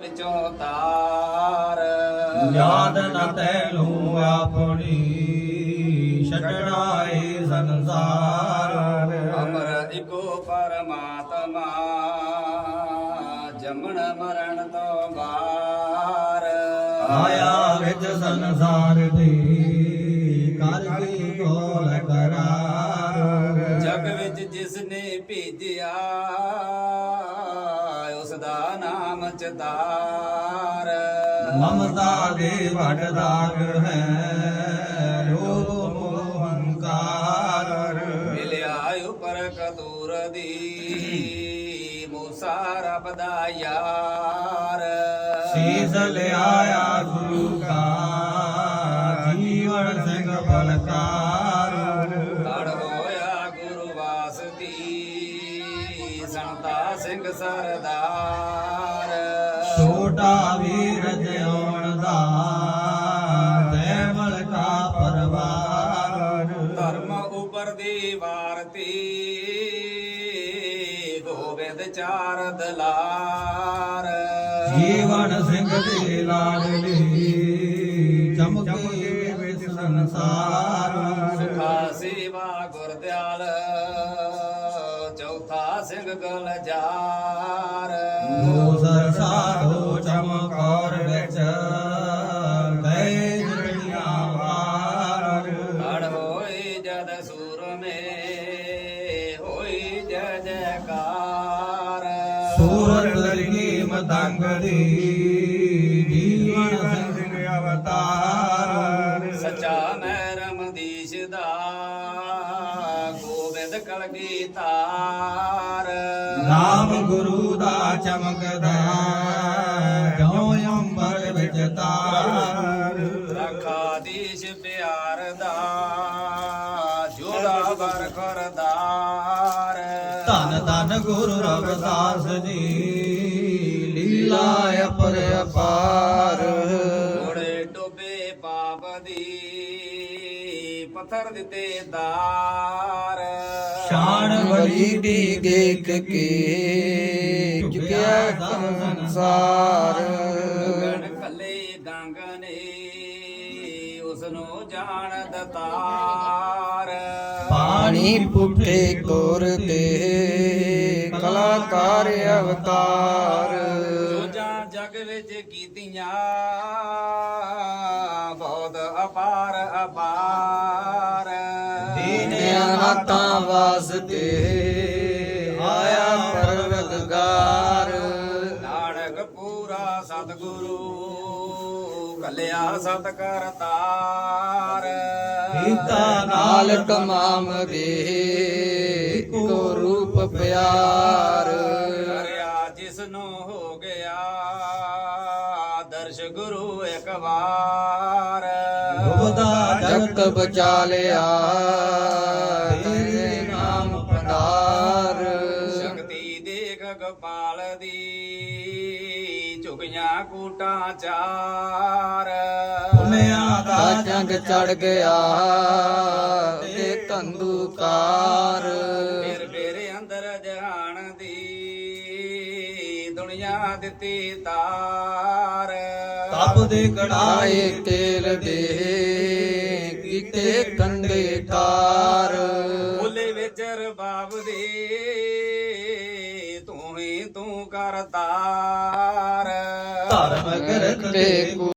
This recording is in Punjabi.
ਵਿੱਚੋਂ ਤਾਰ ਯਾਦ ਨ ਤੈਨੂੰ ਆਪਣੀ ਛੱਡਣਾ ਏ ਸੰਸਾਰ। ਅਮਰ ਇਕੋ ਪਰਮਾਤਮਾ ਜਮਣ ਮਰਨ ਤੋਂ ਬਾਰ ਆਇਆ ਵਿੱਚ ਸੰਸਾਰ ਦੀ ਕਰ ਕੀ ਕੋਲ ਕਰਾਰ। ਜਗ ਵਿੱਚ ਜਿਸ ਨੇ ਭੇਜਿਆ ਉਸ ਦਾ ਨਾਮ ਚਤਾਰ ਮਮਤਾ ਦੇ ਵੱਡ ਦਾਗ ਹੈ ਲੋਭ ਮੋਹ ਹੰਕਾਰ ਮਿਲਿਆ ਉਪਰ ਕਤੂਰ ਦੀ ਮੂਸਾ ਰੱਬ ਦਾ ਯਾਰ। ਸੀਸ ਲਿਆਇਆ ਗੁਰੂ ਕਾ ਜੀਵਨ ਸਿੰਘ ਬਲਕਾਰ। ਤੜ ਹੋਇਆ ਗੁਰੂ ਵਾਸਤੀ ਸੰਤਾ ਸਿੰਘ ਸਰਦਾਰ ਛੋਟਾ ਵੀਰ ਜਿਉਣ ਦਾ। ਦੈਮਲ ਕਾ ਪਰਵਾਰ। ਧਰਮ ਉਪਰ ਦੀ ਵਾਰਤੀ ਗੋਬਿੰਦ ਚਾਰ ਦਲਾਰ। ਜੀਵਨ ਸਿੰਘ ਦੇ ਲਾਡਲੀ ਚਮਕੇ ਵਿੱਚ ਸੰਸਾਰ। ਸੁਖਾ ਸੇਵਾ ਗੁਰਦਿਆਲ। ਸਿੰਘ ਗਲਜਾਰ ਮੋਸਰ ਸਾਧੋ ਚਮਕੌਰ ਵਿੱਚ ਗਏ ਜੜੀਆਂ ਵਾਰ। ਹੜ ਹੋਏ ਜਦ ਸੂਰ ਮੇ ਹੋਈ ਜੈ ਜੈਕਾਰ। ਸੂਰਤ ਦੀ ਮਤੰਗ ਦੀ ਗੋਬਿੰਦ ਕਲਗੀ ਤਾਰ। ਨਾਮ ਗੁਰੂ ਦਾ ਚਮਕਦਾ ਜੋ ਅੰਬਰ ਵਿੱਚ ਤਾਰ? ਰੱਖਾ ਦੇਸ਼ ਪਿਆਰ ਦਾ ਜੋੜਾ ਬਰ ਕਰਦਾਰ ਧੰਨ ਧੰਨ ਗੁਰੂ ਰਵਿਦਾਸ ਜੀ ਲੀਲਾ ਅਪਰ ਅਪਾਰ। ਪੱਥਰ ਦਿੱਤੇ ਦਾਰ। ਸ਼ਾਨ ਬਲੀ ਦੀ ਦੇਖ ਕੇ ਝੁਕਿਆ ਸੰਸਾਰ। ਗਗਨ ਕੱਲੇ ਗੰਗ ਨੇ ਉਸ ਨੂੰ ਜਾਣ ਦਤਾਰ। ਪਾਣੀ ਪੁੱਠੇ ਕੋਰ ਤੇ ਕਲਾਕਾਰ ਅਵਤਾਰ। ਜੋਜਾਂ ਜਗ ਵਿੱਚ ਕੀਤੀਆਂ ਅਨਾਥਾਂ ਵਾਸਤੇ ਆਇਆ ਪਰਵਤਗਾਰ ਨਾਨਕ ਪੂਰਾ ਸਤਿਗੁਰੂ ਕੱਲਿਆ ਸਤ ਕਰਤਾਰ ਕੀਤਾ ਨਾਲ ਤਮਾਮ ਦੇ ਕੋ ਰੂਪ ਪਿਆਰ। ਕਰਿਆ ਜਿਸ ਨੂੰ ਹੋ ਗਿਆ ਦਰਸ਼ ਗੁਰੂ ਇੱਕ ਵਾਰ। ਡੁੱਬਦਾ ਜਗਤ ਬਚਾ ਲਿਆ ਦੇਖ ਗੋਪਾਲ ਦੀ ਝੁਕੀਆਂ ਕੂਟਾਂ ਚਾਰ। ਪੁੰਨਿਆ ਦਾ ਜੰਗ ਚੜ ਗਿਆ ਤੇ ਤੰਦੂਕਾਰ ਫਿਰ ਮੇਰੇ ਅੰਦਰ ਜਹਾਨ ਦੀ ਦੁਨੀਆ ਦਿੱਤੀ ਤਾਰ। ਤਪ ਦੇ ਕੜਾਏ ਤੇਲ ਦੇ ਕੀਤੇ ਕੰਡੇ ਕਾਰ ਬੋਲੇ ਵਿੱਚ ਰਬਾਬ ਦੇ ਕਰਤਾਰ। ਧਰਮ ਕਰਤ